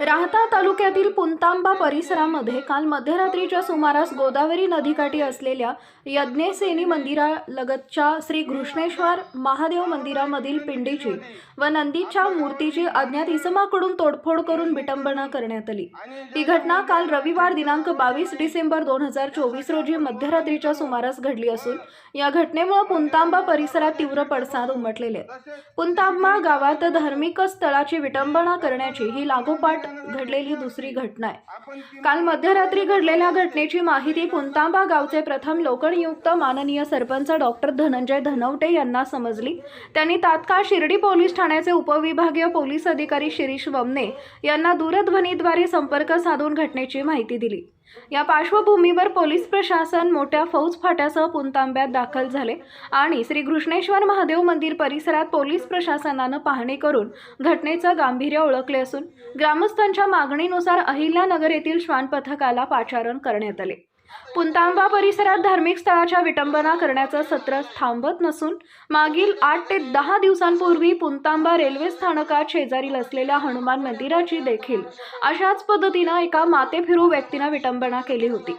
राहता तालुक्यातील पुंतांबा परिसरामध्ये काल मध्यरात्रीच्या सुमारास गोदावरी नदीकाठी असलेल्या यज्ञसेनी मंदिरालगतच्या श्री घृष्णेश्वर महादेव मंदिरामधील पिंडीची व नंदीच्या मूर्तीची अज्ञात इसमाकडून तोडफोड करून विटंबना करण्यात आली ही घटना काल रविवार दिनांक बावीस डिसेंबर दोन हजार चोवीस रोजी मध्यरात्रीच्या सुमारास घडली असून या घटनेमुळे पुंतांबा परिसरात तीव्र पडसाद उमटलेले आहेत. पुंतांबा गावात धार्मिक स्थळाची विटंबना करण्याची ही लागोपाठ घडलेली दुसरी घटना आहे काल मध्यरात्री घडलेल्या घटनेची माहिती पुंतांबा गावचे प्रथम लोकनियुक्त माननीय सरपंच डॉक्टर धनंजय धनवटे यांना समजली. त्यांनी तात्काळ शिर्डी पोलीस ठाण्याचे उपविभागीय पोलीस अधिकारी शिरीष वमने यांना दूरध्वनीद्वारे संपर्क साधून घटनेची माहिती दिली. या पार्श्वभूमीवर पोलीस प्रशासन मोठ्या फौज फाट्यासह दाखल झाले आणि श्री घृष्णेश्वर महादेव मंदिर परिसरात पोलीस प्रशासनानं पाहणी करून घटनेचं गांभीर्य ओळखले असून ग्रामस्थांच्या मागणीनुसार अहिल्यानगर येथील श्वान पथकाला पाचारण करण्यात आले. पुंतांबा परिसरात धार्मिक स्थळाच्या विटंबना करण्याचं सत्र थांबत नसून मागील आठ ते दहा दिवसांपूर्वी पुंतांबा रेल्वे स्थानकात शेजारील असलेल्या हनुमान मंदिराची देखील अशाच पद्धतीनं एका मातेफिरू व्यक्तीनं विटंबना केली होती.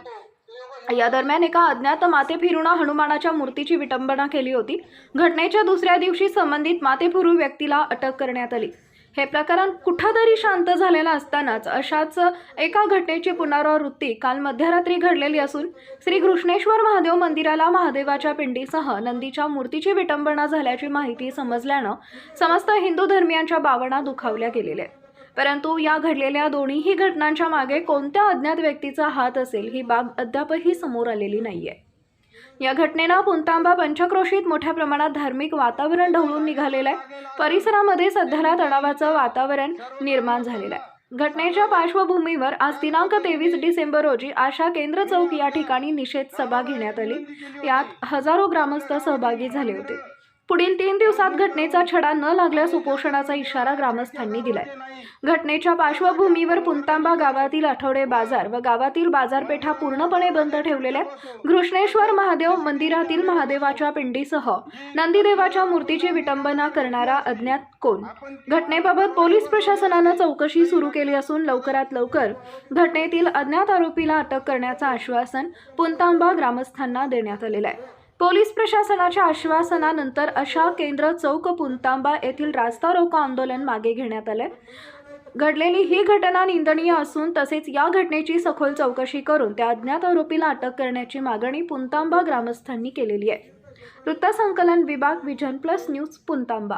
या दरम्यान एका अज्ञात मातेफिरूनं हनुमानाच्या मूर्तीची विटंबना केली होती. घटनेच्या दुसऱ्या दिवशी संबंधित मातेफिरू व्यक्तीला अटक करण्यात आली. हे प्रकरण कुठंतरी शांत झालेलं असतानाच अशाच एका घटनेची पुनरावृत्ती काल मध्यरात्री घडलेली असून श्री घृष्णेश्वर महादेव मंदिराला महादेवाच्या पिंडीसह नंदीच्या मूर्तीची विटंबना झाल्याची माहिती समजल्यानं समस्त हिंदू धर्मियांच्या बावणा दुखावल्या गेलेल्या आहेत. परंतु या घडलेल्या दोन्हीही घटनांच्या मागे कोणत्या अज्ञात व्यक्तीचा हात असेल ही बाब अद्यापही समोर आलेली नाहीये या घटनेनं पुंतांबा पंचक्रोशीत मोठ्या प्रमाणात धार्मिक वातावरण ढवळून निघालेलं आहे. परिसरामध्ये सध्याला तणावाचं वातावरण निर्माण झालेलं आहे. घटनेच्या पार्श्वभूमीवर आज दिनांक तेवीस डिसेंबर रोजी आशा केंद्र चौक या ठिकाणी निषेध सभा घेण्यात आली. यात हजारो ग्रामस्थ सहभागी झाले होते. पुढील तीन दिवसात घटनेचा छडा न लागल्यास उपोषणाचा इशारा ग्रामस्थांनी दिलाय. घटनेच्या पार्श्वभूमीवर पुंतांबा गावातील आठवडे बाजार व गावातील बाजारपेठा पूर्णपणे बंद ठेवलेल्या आहेत. घृष्णेश्वर महादेव मंदिरातील महादेवाच्या पिंडीसह नंदीदेवाच्या मूर्तीची विटंबना करणारा अज्ञात कोण? घटनेबाबत पोलीस प्रशासनानं चौकशी सुरू केली असून लवकरात लवकर घटनेतील अज्ञात आरोपीला अटक करण्याचं आश्वासन पुंतांबा ग्रामस्थांना देण्यात आलेलं आहे. पोलीस प्रशासनाच्या आश्वासनानंतर अशा केंद्र चौक पुलतांबा येथील रास्ता रोको आंदोलन मागे घेण्यात आले. घडलेली ही घटना निंदनीय असून तसेच या घटनेची सखोल चौकशी करून त्या अज्ञात आरोपीला अटक करण्याची मागणी पुंतांबा ग्रामस्थांनी केलेली आहे. वृत्तसंकलन विभाग विजन प्लस न्यूज पुंतांबा.